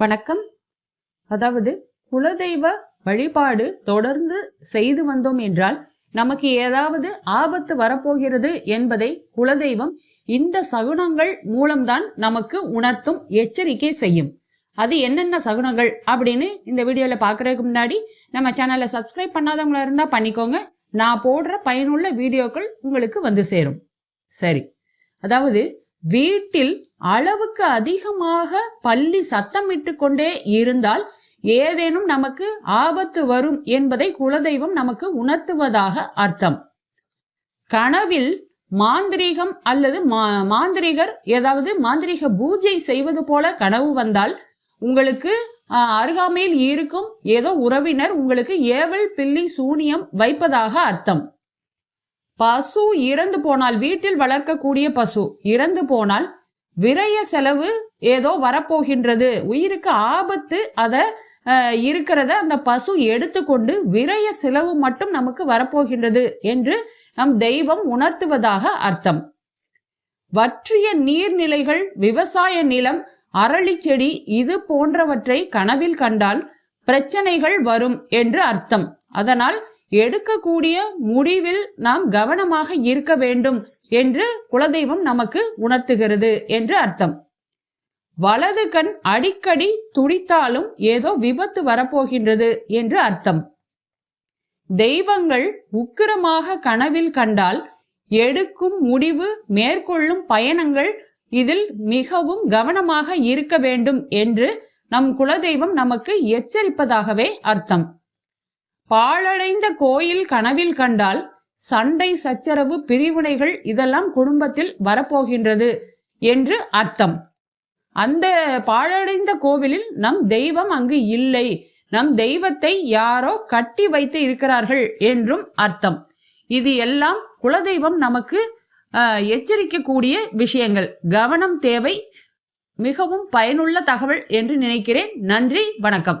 வணக்கம். அதாவது குலதெய்வ வழிபாடு தொடர்ந்து செய்து வந்தோம் என்றால் நமக்கு ஏதாவது ஆபத்து வரப்போகிறது என்பதை குலதெய்வம் இந்த சகுனங்கள் மூலம்தான் நமக்கு உணர்த்தும் எச்சரிக்கை செய்யும். அது என்னென்ன சகுனங்கள் அப்படின்னு இந்த வீடியோவில் பார்க்குறதுக்கு முன்னாடி நம்ம சேனலை சப்ஸ்கிரைப் பண்ணாதவங்களா இருந்தால் பண்ணிக்கோங்க. நான் போடுற பயனுள்ள வீடியோக்கள் உங்களுக்கு வந்து சேரும். சரி. அதாவது வீட்டில் அளவுக்கு அதிகமாக பள்ளி சத்தமிட்டு கொண்டே இருந்தால் ஏதேனும் நமக்கு ஆபத்து வரும் என்பதை குலதெய்வம் நமக்கு உணர்த்துவதாக அர்த்தம். கனவில் மாந்திரீகம் அல்லது மாந்திரிகர் ஏதாவது மாந்திரிக பூஜை செய்வது போல கனவு வந்தால் உங்களுக்கு அருகாமையில் இருக்கும் ஏதோ உறவினர் உங்களுக்கு ஏவல் பில்லி சூனியம் வைப்பதாக அர்த்தம். பசு இறந்து போனால் வீட்டில் வளர்க்கக்கூடிய பசு இறந்து போனால் விரய செலவு ஏதோ வரப்போகின்றது. உயிருக்கு ஆபத்து அதை இருக்கிறத அந்த பசு எடுத்துக்கொண்டு விரய செலவு மட்டும் நமக்கு வரப்போகின்றது என்று நம் தெய்வம் உணர்த்துவதாக அர்த்தம். வற்றிய நீர்நிலைகள் விவசாய நிலம் அரளி செடி இது போன்றவற்றை கனவில் கண்டால் பிரச்சனைகள் வரும் என்று அர்த்தம். அதனால் எடுக்கக்கூடிய முடிவில் நாம் கவனமாக இருக்க வேண்டும் என்று குலதெய்வம் நமக்கு உணர்த்துகிறது என்று அர்த்தம். வலது கண் அடிக்கடி துடித்தாலும் ஏதோ விபத்து வரப்போகின்றது என்று அர்த்தம். தெய்வங்கள் உக்கிரமாக கனவில் கண்டால் எடுக்கும் முடிவு மேற்கொள்ளும் பயணங்கள் இதில் மிகவும் கவனமாக இருக்க வேண்டும் என்று நம் குலதெய்வம் நமக்கு எச்சரிப்பதாகவே அர்த்தம். பாழடைந்த கோயில் கனவில் கண்டால் சண்டை சச்சரவு பிரிவினைகள் இதெல்லாம் குடும்பத்தில் வரப்போகின்றது என்று அர்த்தம். அந்த பாழடைந்த கோவிலில் நம் தெய்வம் அங்கு இல்லை. நம் தெய்வத்தை யாரோ கட்டி வைத்து இருக்கிறார்கள் என்றும் அர்த்தம். இது எல்லாம் குலதெய்வம் நமக்கு எச்சரிக்கக்கூடிய விஷயங்கள். கவனம் தேவை மிகவும் பயனுள்ள தகவல் என்று நினைக்கிறேன். நன்றி வணக்கம்.